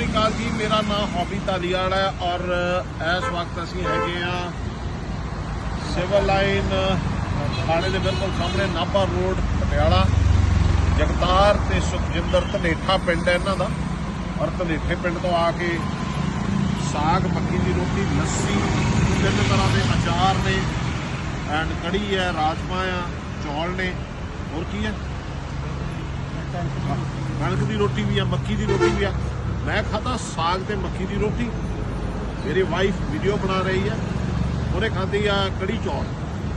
ਸ਼੍ਰੀ ਅਕਾਲ ਜੀ, ਮੇਰਾ ਨਾਮ ਹੌਬੀ ਧਾਲੀਵਾਲ ਹੈ ਔਰ ਇਸ ਵਕਤ ਅਸੀਂ ਹੈਗੇ ਆ ਸਿਵਲ ਲਾਈਨ, ਥਾਣੇ ਦੇ ਬਿਲਕੁਲ ਸਾਹਮਣੇ ਨਾਭਾ ਰੋਡ, ਪਟਿਆਲਾ। ਜਗਤਾਰ ਤੇ ਸੁਖਜਿੰਦਰ ਧਨੇਠਾ ਪਿੰਡ ਹੈ ਇਹਨਾਂ ਦਾ। ਔਰ ਧਨੇਠੇ ਪਿੰਡ ਤੋਂ ਆ ਕੇ ਸਾਗ, ਮੱਕੀ ਦੀ ਰੋਟੀ, ਲੱਸੀ, ਤਿੰਨ ਤਰ੍ਹਾਂ ਦੇ ਅਚਾਰ ਨੇ, ਐਂਡ ਕੜੀ ਹੈ, ਰਾਜਮਾ ਆ, ਚੌਲ ਨੇ। ਹੋਰ ਕੀ ਹੈ? ਕਣਕ ਦੀ ਰੋਟੀ ਵੀ ਆ, ਮੱਕੀ ਦੀ ਰੋਟੀ ਵੀ ਆ। ਮੈਂ ਖਾਧਾ ਸਾਗ ਤੇ ਮੱਕੀ ਦੀ ਰੋਟੀ। ਮੇਰੀ ਵਾਈਫ ਵੀਡੀਓ ਬਣਾ ਰਹੀ ਹੈ। ਉਹਨੇ ਖਾਧੀ ਆ ਕੜੀ ਚੌਲ।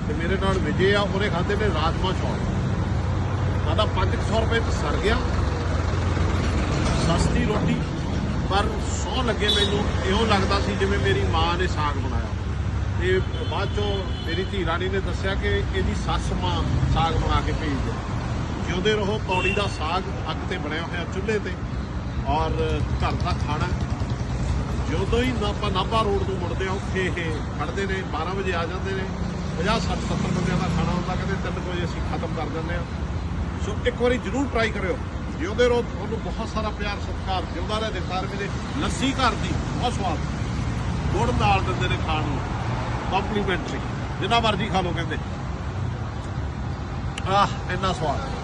ਤੇ ਮੇਰੇ ਨਾਲ ਵਿਜੇ ਆ, ਉਹਨੇ ਖਾਧੇ ਨੇ ਰਾਜਮਾ ਚੌਲ। ਸਾਡਾ 500 ਰੁਪਏ ਚ ਸਰ ਗਿਆ। ਸਸਤੀ ਰੋਟੀ, ਪਰ ਸੌ ਲੱਗੇ ਮੈਨੂੰ। ਇਹੋ ਲੱਗਦਾ ਸੀ ਜਿਵੇਂ ਮੇਰੀ ਮਾਂ ਨੇ ਸਾਗ ਬਣਾਇਆ। ਤੇ ਬਾਅਦ ਚੋਂ ਮੇਰੀ ਧੀ ਰਾਣੀ ਨੇ ਦੱਸਿਆ ਕਿ ਇਹਦੀ ਸੱਸ ਮਾਂ ਸਾਗ ਬਣਾ ਕੇ ਭੇਜਦੇ ਜਿਉਂਦੇ ਰਹੋ, ਪੌੜੀ ਦਾ ਸਾਗ ਅੱਗ ਤੇ ਬਣਿਆ ਹੋਇਆ ਚੁੱਲ੍ਹੇ ਤੇ। ਔਰ ਘਰ ਦਾ ਖਾਣਾ। ਜਦੋਂ ਹੀ ਨਾ- ਆਪਾਂ ਨਾਭਾ ਰੋਡ ਤੋਂ ਮੁੜਦੇ ਆ ਉੱਥੇ ਇਹ ਖੜਦੇ ਨੇ 12 ਵਜੇ ਆ ਜਾਂਦੇ ਨੇ। 50 60 70 ਬੰਦਿਆਂ ਦਾ ਖਾਣਾ ਹੁੰਦਾ, ਕਹਿੰਦੇ 3 ਵਜੇ ਅਸੀਂ ਖਤਮ ਕਰ ਦਿੰਦੇ ਆ ਸੋ ਇੱਕ ਵਾਰੀ ਜਰੂਰ ਟਰਾਈ ਕਰਿਓ। ਜਿਉਂਦੇ ਰਹੋ, ਤੁਹਾਨੂੰ ਬਹੁਤ ਸਾਰਾ ਪਿਆਰ, ਸਤਿਕਾਰ, ਜਿਉਂਦਾ ਰਹੇ ਦੇਸਾਰ ਮੇਰੇ ਲੱਸੀ ਘਰ ਦੀ, ਬਹੁਤ ਸਵਾਦ। ਗੁੜ ਨਾਲ ਦਿੰਦੇ ਨੇ ਖਾਣ ਨੂੰ। ਕੰਪਲੀਮੈਂਟਰੀ ਜਿੰਨਾ ਮਰਜ਼ੀ ਖਾ ਲਓ, ਕਹਿੰਦੇ। ਆਹ, ਇੰਨਾ ਸਵਾਦ।